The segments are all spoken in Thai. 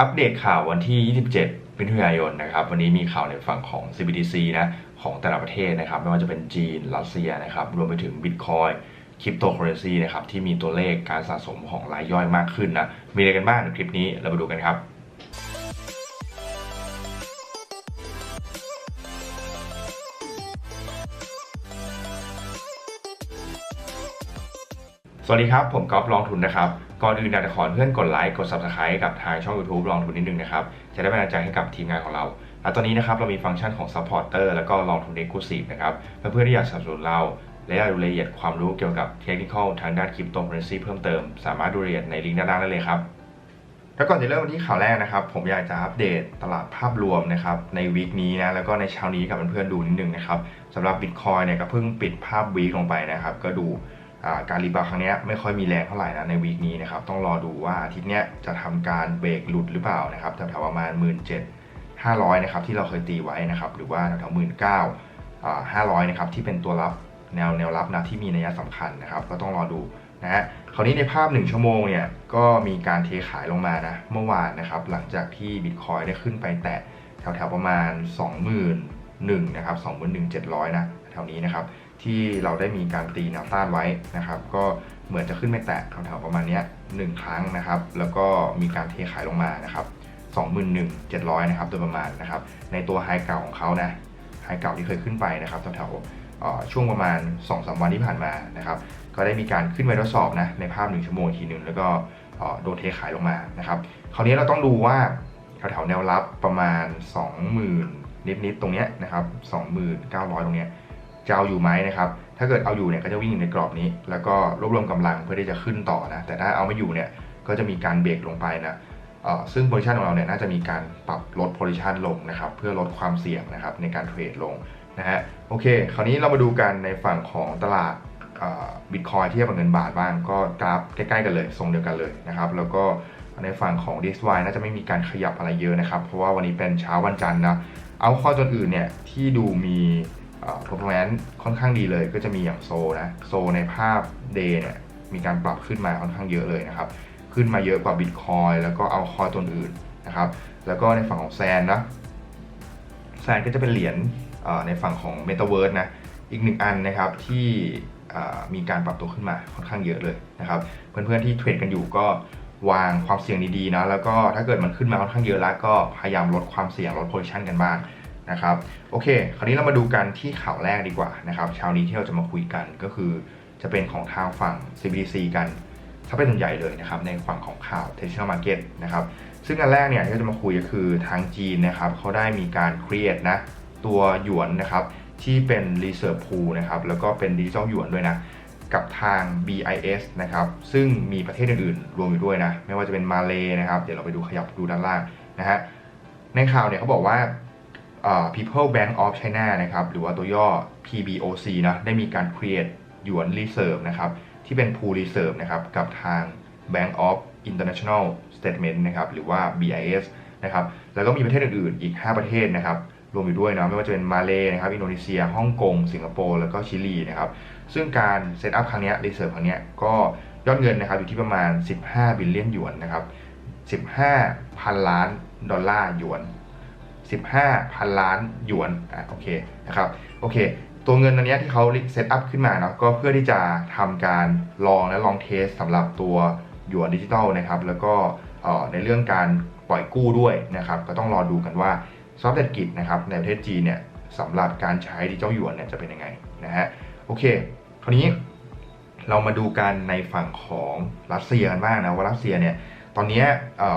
อัปเดตข่าววันที่ 27 มิถุนายนนะครับ วันนี้มีข่าวในฝั่งของ CBDC นะของแต่ละประเทศนะครับ ไม่ว่าจะเป็นจีน รัสเซียนะครับ รวมไปถึง Bitcoin คริปโตเคอเรนซีนะครับ ที่มีตัวเลขการสะสมของรายย่อยมากขึ้นนะ มีอะไรกันบ้างในคลิปนี้เรามาดูกันครับสวัสดีครับ ผมก๊อฟลองทุนนะครับ ก่อนอื่นอยากจะขอเพื่อนกดไลค์กด Subscribe กับทางช่อง YouTube ลองทุนนิดนึงนะครับ จะได้เป็นกำลังใจให้กับทีมงานของเรา และตอนนี้นะครับเรามีฟังก์ชันของ Supporter แล้วก็ลองทุน Exclusive นะครับเพื่อนๆที่อยากสนับสนุนเราและอยากดูรายละเอียดความรู้เกี่ยวกับเทคนิคทางด้านคริปโตเคอเรนซีเพิ่มเติม สามารถดูรายละเอียดในลิงก์ด้านล่างได้เลยครับแล้วก่อนจะเริ่มวันที่ข่าวแรกนะครับ ผมอยากจะอัปเดตตลาดภาพรวมนะครับในวีคนี้นะแล้วก็ในเช้านี้กับเพื่อนๆดูนิดนึงนะครับสำหรับ Bitcoin เนี่ยก็เพิ่งปิดภาพวีคลงไปนะครับ ก็ดู การรีบาวครั้งนี้ไม่ค่อยมีแรงเท่าไหร่นะในวีคนี้นะครับต้องรอดูว่าอาทิตย์นี้จะทำการเบรกหลุดหรือเปล่านะครับแถวๆประมาณ 1 7 5 0 0นะครับที่เราเคยตีไว้นะครับหรือว่าแถวๆหมื่นเก้าห้าร้อยนะครับที่เป็นตัวรับแนวแนวรับนะที่มีนัยสำคัญนะครับก็ต้องรอดูนะฮะคราวนี้ในภาพ 1 ชั่วโมงเนี่ยก็มีการเทขายลงมานะเมื่อวานนะครับหลังจากที่บิตคอยได้ขึ้นไปแตะแถวๆประมาณ21,000นะครับ21,700นะ ถวนี้นะครับ ที่เราได้มีการตีแนวต้านไว้นะครับ ก็เหมือนจะขึ้นไปแตะแถวๆประมาณนี้หนึ่งครั้งนะครับ แล้วก็มีการเทขายลงมานะครับ21,700นะครับโดยประมาณนะครับ ในตัวไฮเก่าของเขานะไฮเก่าที่เคยขึ้นไปนะครับแถวๆช่วงประมาณ 2-3 วันที่ผ่านมานะครับ ก็ได้มีการขึ้นไปทดสอบนะในภาพ 1 ชั่วโมงทีหนึ่งแล้วก็โดนเทขายลงมานะครับคราวนี้เราต้องดูว่าแถวๆแนวรับประมาณ 20,000นิดๆตรงเนี้ยนะครับ 2,900 ตรงเนี้ย จะเอาอยู่ไหมนะครับ ถ้าเกิดเอาอยู่เนี่ยก็จะวิ่งอยู่ในกรอบนี้ แล้วก็รวบรวมกำลังเพื่อที่จะขึ้นต่อนะ แต่ถ้าเอาไม่อยู่เนี่ยก็จะมีการเบรกลงไปนะเออซึ่งโพซิชันของเราเนี่ยน่าจะมีการปรับลดโพซิชันลงนะครับ เพื่อลดความเสี่ยงนะครับในการเทรดลงนะฮะโอเค คราวนี้เรามาดูกันในฝั่งของตลาดบิตคอยเทียบกับเงินบาทบ้างก็กราฟใกล้ๆกันเลยทรงเดียวกันเลยนะครับ แล้วก็ในฝั่งของ DXY น่าจะไม่มีการขยับอะไรเยอะนะครับ เพราะว่าวันนี้เป็นเช้าวันจันทร์นะเอาข้อจนอื่นเนี่ยที่ดูมี ผลแม้นค่อนข้างดีเลยก็จะมีอย่างโซนะโซในภาพ Day เนี่ยมีการปรับขึ้นมาค่อนข้างเยอะเลยนะครับขึ้นมาเยอะกว่า Bitcoin แล้วก็เอาคอยตัวอื่นนะครับแล้วก็ในฝั่งของแซนนะแซนก็จะเป็นเหรียญในฝั่งของ Metaverse นะอีกหนึ่งอันนะครับที่มีการปรับตัวขึ้นมาค่อนข้างเยอะเลยนะครับเพื่อนๆที่เทรดกันอยู่ก็วางความเสี่ยงดีๆนะแล้วก็ถ้าเกิดมันขึ้นมาค่อนข้างเยอะแล้วก็พยายามลดความเสี่ยงลดโพซิชันกันบ้าง นะครับโอเค คราวนี้เรามาดูกันที่ข่าวแรกดีกว่านะครับเช้านี้ที่เราจะมาคุยกันก็คือจะเป็นของทางฝั่ง CBDC กันถ้าเป็นส่วนใหญ่เลยนะครับในฝั่งของข่าว Traditional Market นะครับซึ่งอันแรกเนี่ยที่เราจะมาคุยก็คือทางจีนนะครับเขาได้มีการ create นะตัวหยวนนะครับที่เป็น Reserve Pool นะครับแล้วก็เป็นดิจิ t a ลหยวนด้วยนะกับทาง BIS นะครับซึ่งมีประเทศอื่นๆรวมอยู่ด้วยนะไม่ว่าจะเป็นมาเลนะครับเดี๋ยวเราไปดูขยับดูด้านล่างนะฮะในข่าวเนี่ยเขาบอกว่า People Bank of China นะครับหรือว่าตัวย่อ PBOC นะได้มีการ create หยวน Reserve นะครับที่เป็น Pool Reserve นะครับกับทาง Bank of International Statement นะครับหรือว่า BIS นะครับแล้วก็มีประเทศอื่นๆ อีก 5 ประเทศนะครับรวมอยู่ด้วยนะไม่ว่าจะเป็นมาเลนะครับอินโดนีเซียฮ่องกง สิงคโปร์แล้วก็ชิลีนะครับซึ่งการเซตอัพครั้งนี้รีเซิร์ฟครั้งนี้ก็ยอดเงินนะครับอยู่ที่ประมาณ 15 บิลเลียนหยวนนะครับ15 พันล้านดอลลาร์หยวน 15พันล้านหยวนอะโอเคนะครับโอเค ตัวเงินอันนี้ที่เขาเซตอัพขึ้นมาเนาะก็เพื่อที่จะทำการลองและลองเทสสำหรับตัวหยวนดิจิตอลนะครับแล้วก็เอ่อในเรื่องการปล่อยกู้ด้วยนะครับก็ต้องรอดูกันว่าสภาพเศรษฐกิจนะครับในประเทศจีนเนี่ยสำหรับการใช้ดิจิตอลหยวนเนี่ยจะเป็นยังไงนะฮะโอเค คราวนี้เรามาดูกันในฝั่งของรัสเซียกันบ้างนะว่ารัสเซียเนี่ย ตอนนี้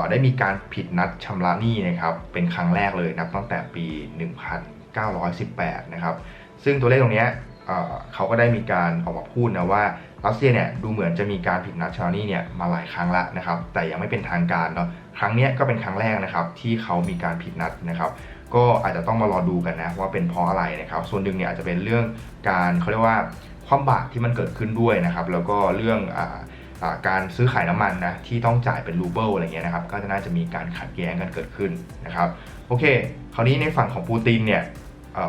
ได้มีการผิดนัดชำระหนี้นะครับเป็นครั้งแรกเลยนับตั้งแต่ปี 1918 นะครับ ซึ่งตัวเลขตรงนี้เขาก็ได้มีการออกมาพูดนะว่ารัสเซียเนี่ยดูเหมือนจะมีการผิดนัดชำระหนี้เนี่ยมาหลายครั้งละนะครับ แต่ยังไม่เป็นทางการเนาะครั้งนี้ก็เป็นครั้งแรกนะครับที่เขามีการผิดนัดนะครับก็อาจจะต้องมารอดูกันนะว่าเป็นเพราะอะไรนะครับ ส่วนหนึ่งเนี่ยอาจจะเป็นเรื่องการเขาเรียกว่าความบาดที่มันเกิดขึ้นด้วยนะครับ แล้วก็เรื่องอ การซื้อขายน้ำมันนะที่ต้องจ่ายเป็นรูเบิลอะไรเงี้ยนะครับก็จะน่าจะมีการขัดแย้งกันเกิดขึ้นนะครับโอเค คราวนี้ในฝั่งของปูตินเนี่ย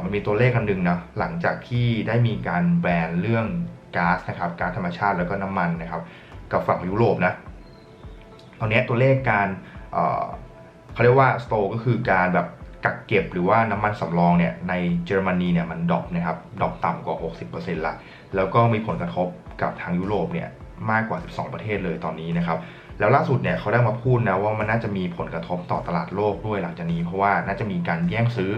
มันมีตัวเลขกันหนึ่งนะหลังจากที่ได้มีการแบนเรื่องก๊าซนะครับก๊าซธรรมชาติแล้วก็น้ำมันนะครับกับฝั่งยุโรปนะตอนนี้ตัวเลขการเเขาเรียกว่า store ก็คือการแบบกักเก็บหรือว่าน้ำมันสำรองเนี่ยในเยอรมนีเนี่ยมันดรอปนะครับดรอปต่ำกว่า 60%ละแล้วก็มีผลกระทบกับทางยุโรปเนี่ย มากกว่า 12 ประเทศเลยตอนนี้นะครับแล้วล่าสุดเนี่ยเขาได้มาพูดนะว่ามันน่าจะมีผลกระทบต่อตลาดโลกด้วยหลังจากนี้เพราะว่าน่าจะมีการแย่งซื้อ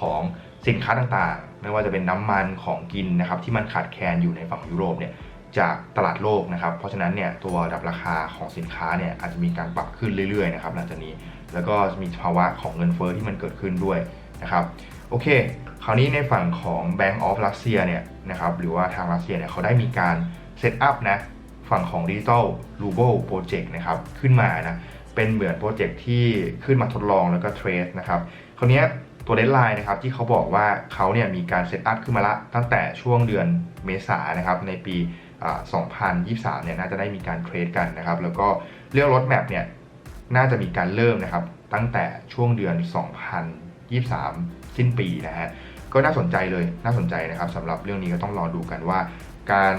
ของสินค้าต่างๆ ไม่ว่าจะเป็นน้ำมันของกินนะครับที่มันขาดแคลนอยู่ในฝั่งยุโรปเนี่ยจากตลาดโลกนะครับ เพราะฉะนั้นเนี่ยตัวดับราคาของสินค้าเนี่ยอาจจะมีการปรับขึ้นเรื่อยๆนะครับหลังจากนี้แล้วก็มีภาวะของเงินเฟ้อที่มันเกิดขึ้นด้วยนะครับโอเค คราวนี้ในฝั่งของ Bank of Russia เนี่ยนะครับหรือว่าทางรัสเซียเนี่ยเขาได้มีการเซตอัพนะ ฝั่งของ Digital Ruble Project นะครับขึ้นมานะเป็นเหมือนโปรเจกต์ที่ขึ้นมาทดลองแล้วก็เทรดนะครับคราวนี้ตัวเด d ไลน์นะครับที่เขาบอกว่าเขาเนี่ยมีการเซตอัพขึ้นมาละตั้งแต่ช่วงเดือนเมษายนนะครับในปีอ่า2023 เนี่ยน่าจะได้มีการเทรดกันนะครับแล้วก็เรื่องรถแมพเนี่ยน่าจะมีการเริ่มนะครับตั้งแต่ช่วงเดือน 2023 สิ้นปีนะฮะก็น่าสนใจเลยน่าสนใจนะครับสำหรับเรื่องนี้ก็ต้องรอดูกันว่า การ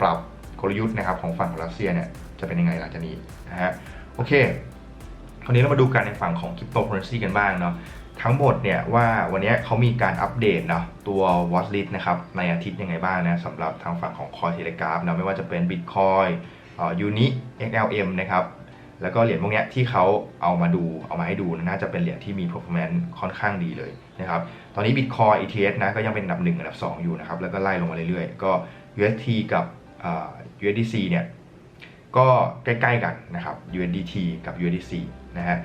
ปรับ กลยุทธ์นะครับของฝั่งของรัสเซียเนี่ยจะเป็นยังไงหลังจากนี้นะฮะโอเคคราวนี้เรามาดูกันในฝั่งของคริปโตเคอเรนซีกันบ้างเนาะทั้งหมดเนี่ยว่าวันนี้เขามีการอัปเดตเนาะตัว watch list นะครับในอาทิตย์ยังไงบ้างนะสำหรับทางฝั่งของ Cointelegraph นะไม่ว่าจะเป็น Bitcoin เอ่อ Uni XLM นะครับแล้วก็เหรียญพวกนี้ที่เขาเอามาดูเอามาให้ดูน่าจะเป็นเหรียญที่มี performance ค่อนข้างดีเลยนะครับตอนนี้ Bitcoin ETH นะก็ยังเป็นอันดับ 1 อันดับ 2 อยู่นะครับแล้วก็ไล่ลงมาเรื่อยๆ ก็ UST กับ USDC เนี่ยก็ใกล้ๆกันนะครับ USDT กับ USDC นะฮะ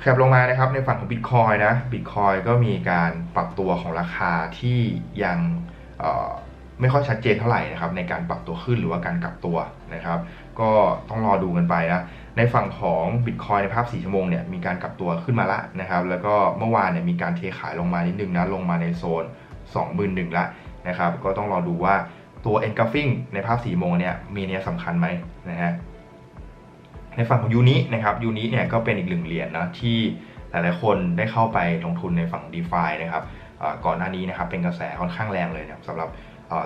แคบลงมานะครับในฝั่งของ Bitcoin นะ Bitcoin ก็มีการปรับตัวของราคาที่ยังไม่ค่อยชัดเจนเท่าไหร่นะครับในการปรับตัวขึ้นหรือว่าการกลับตัวนะครับ ก็ต้องรอดูกันไปนะในฝั่งของ Bitcoin ในภาพ 4 ชั่วโมงเนี่ยมีการกลับตัวขึ้นมาละนะครับ แล้วก็เมื่อวานเนี่ยมีการเทขายลงมานิดนึงนะลงมาในโซน 21,000ละนะครับ ก็ต้องรอดูว่า ตัว engulfing ในภาพ4ชั่โมงเนี่ยมีเนี้ยสำคัญไหมนะฮะในฝั่งของยูนินะครับยูนิเนี่ยก็เป็นอีกหนึ่งเหรียญนะที่หลายๆคนได้เข้าไปลงทุนในฝั่ง d e f i นะครับก่อนหน้านี้นะครับเป็นกระแสค่อนข้างแรงเลยนะครับสำหรับ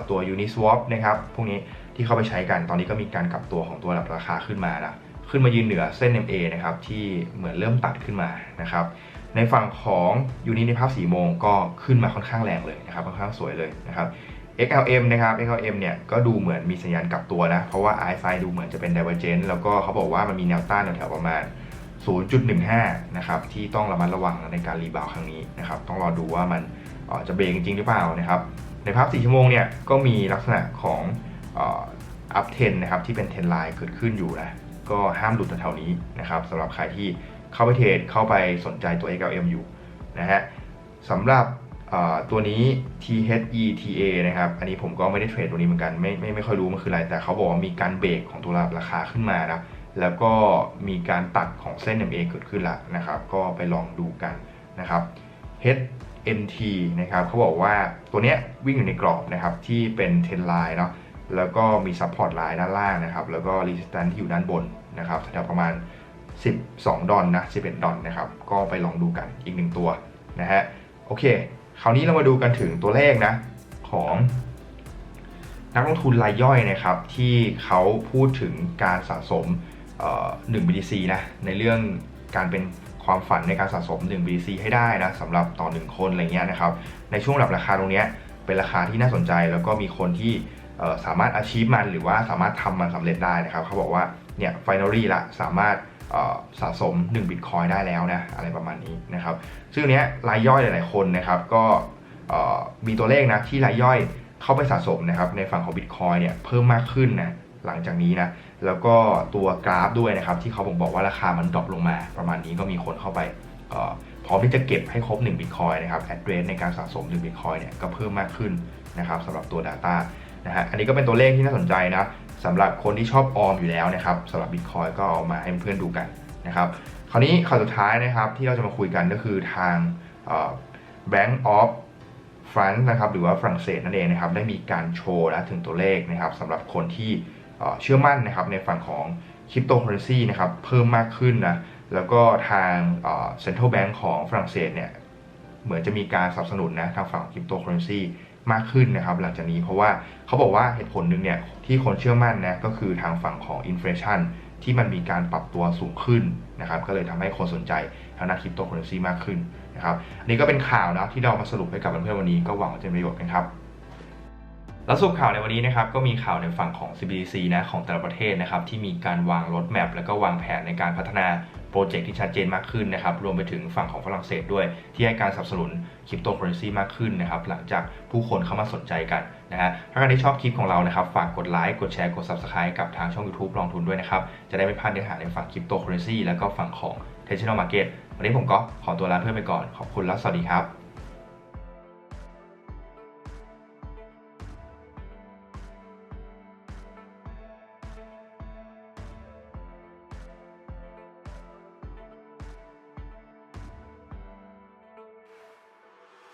ตัว Uniswap นะครับพวกนี้ที่เข้าไปใช้กันตอนนี้ก็มีการกลับตัวของตัวระดับราคาขึ้นมานะขึ้นมายืนเหนือเส้น MA นะครับที่เหมือนเริ่มตัดขึ้นมานะครับในฝั่งของยูนิในภาพสีโมงก็ขึ้นมาค่อนข้างแรงเลยนะครับค่อนข้างสวยเลยนะครับ XLM นะครับ XLM เนี่ยก็ดูเหมือนมีสัญญาณกลับตัวนะ เพราะว่า RSI ดูเหมือนจะเป็น divergent แล้วก็เขาบอกว่ามันมีแนวต้านแถวๆประมาณ 0.15 นะครับที่ต้องระมัดระวังในการรีบาวครั้งนี้นะครับต้องรอดูว่ามันออจะเบรกจริงหรือเปล่านะครับในภาพ 4 ชั่วโมงเนี่ยก็มีลักษณะของอัพเทนนะครับที่เป็นเทนไลน์เกิดขึ้นอยู่นะก็ห้ามหลุดแถวๆนี้นะครับสำหรับใครที่เข้าไปเทรดเข้าไปสนใจตัว XLM อยู่นะฮะสำหรับ ตัวนี้ THETA นะครับ อันนี้ผมก็ไม่ได้เทรดตัวนี้เหมือนกันไม่ไม่ไม่ค่อยรู้มันคืออะไร แต่เขาบอกว่ามีการเบรกของตัวราคาขึ้นมานะ แล้วก็มีการตัดของเส้น MA เกิดขึ้นล้วนะครับ ก็ไปลองดูกันนะครับ HNT นะครับเขาบอกว่าตัวเนี้ยวิ่งอยู่ในกรอบนะครับที่เป็นเทนไลน์เนาะ แล้วก็มี support line ด้านล่างนะครับ แล้วก็ resistance ที่อยู่ด้านบนนะครับแถวประมาณ 12 ดอลนะ 11 ดอลนะครับ ก็ไปลองดูกันอีกหนึ่งตัวนะฮะ โอเค คราวนี้เรามาดูกันถึงตัวเลขนะของนักลงทุนรายย่อยนะครับ ที่เขาพูดถึงการสะสมเอ่อ1 BTC นะในเรื่องการเป็นความฝันในการสะสม1 BTC ให้ได้นะสำหรับต่อ 1 คนอะไรเงี้ยนะครับในช่วงระดับราคาตรงเนี้ยเป็นราคาที่น่าสนใจแล้วก็มีคนที่สามารถอาชีพมันหรือว่าสามารถทำมันสำเร็จได้นะครับ เขาบอกว่าเนี่ย finally ละสามารถ สะสม1 Bitcoin ได้แล้วนะอะไรประมาณนี้นะครับ ซึ่งเนี้ยรายย่อยหลาย ๆ คนนะครับก็มีตัวเลขนะที่รายย่อยเข้าไปสะสมนะครับในฝั่งของ Bitcoin เนี่ยเพิ่มมากขึ้นนะหลังจากนี้นะแล้วก็ตัวกราฟด้วยนะครับที่เขาบอกบอกว่าราคามันดรอปลงมา ประมาณนี้ก็มีคนเข้าไปพร้อมที่จะเก็บให้ครบ1 Bitcoin นะครับ address ในการสะสม1 Bitcoin เนี่ยก็เพิ่มมากขึ้นนะครับสำหรับตัว Data นะฮะอันนี้ก็เป็นตัวเลขที่น่าสนใจนะ สำหรับคนที่ชอบออมอยู่แล้วนะครับสำหรับ Bitcoin ก็เอามาให้เพื่อนดูกันนะครับคราวนี้ข่าวสุดท้ายนะครับที่เราจะมาคุยกันก็คือทางเอ่อ Bank of France นะครับหรือว่าฝรั่งเศสนั่นเองนะครับได้มีการโชว์นะถึงตัวเลขนะครับสำหรับคนที่เชื่อมั่นนะครับในฝั่งของคริปโตเคอเรนซีนะครับเพิ่มมากขึ้นนะแล้วก็ทางเอ่อ Central Bank ของฝรั่งเศสเนี่ยเหมือนจะมีการสนับสนุนนะทางฝั่งคริปโตเคอเรนซี มากขึ้นนะครับ หลังจากนี้เพราะว่าเขาบอกว่าเหตุผลหนึ่งเนี่ยที่คนเชื่อมั่นนะก็คือทางฝั่งของอินฟลชันที่มันมีการปรับตัวสูงขึ้นนะครับก็เลยทำให้คนสนใจทางด้านคริปโตเคอเรนซีมากขึ้นนะครับอันนี้ก็เป็นข่าวนะที่เรามาสรุปให้กับเพื่อนๆวันนี้ก็หวังว่าจะเป็นประโยชน์กันครับแล้วสรุปข่าวในวันนี้นะครับก็มีข่าวในฝั่งของ CBDC นะของแต่ละประเทศนะครับที่มีการวางรถแมพแล้วก็วางแผนในการพัฒนา โปรเจกต์ที่ชัดเจนมากขึ้นนะครับ รวมไปถึงฝั่งของฝรั่งเศสด้วย ที่ให้การสนับสนุนคริปโตเคอเรนซีมากขึ้นนะครับ หลังจากผู้คนเข้ามาสนใจกันนะฮะถ้าใครที่ชอบคลิปของเรานะครับ ฝากกดไลค์ กดแชร์ กด Subscribe กับทางช่อง YouTube ลองทุนด้วยนะครับ จะได้ไม่พลาดเนื้อหาในฝั่งคริปโตเคอเรนซีแล้วก็ฝั่งของเทเชนอลมาร์เก็ตวันนี้ผมก็ขอตัวลาเพื่อนไปก่อน ขอบคุณแล้วสวัสดีครับ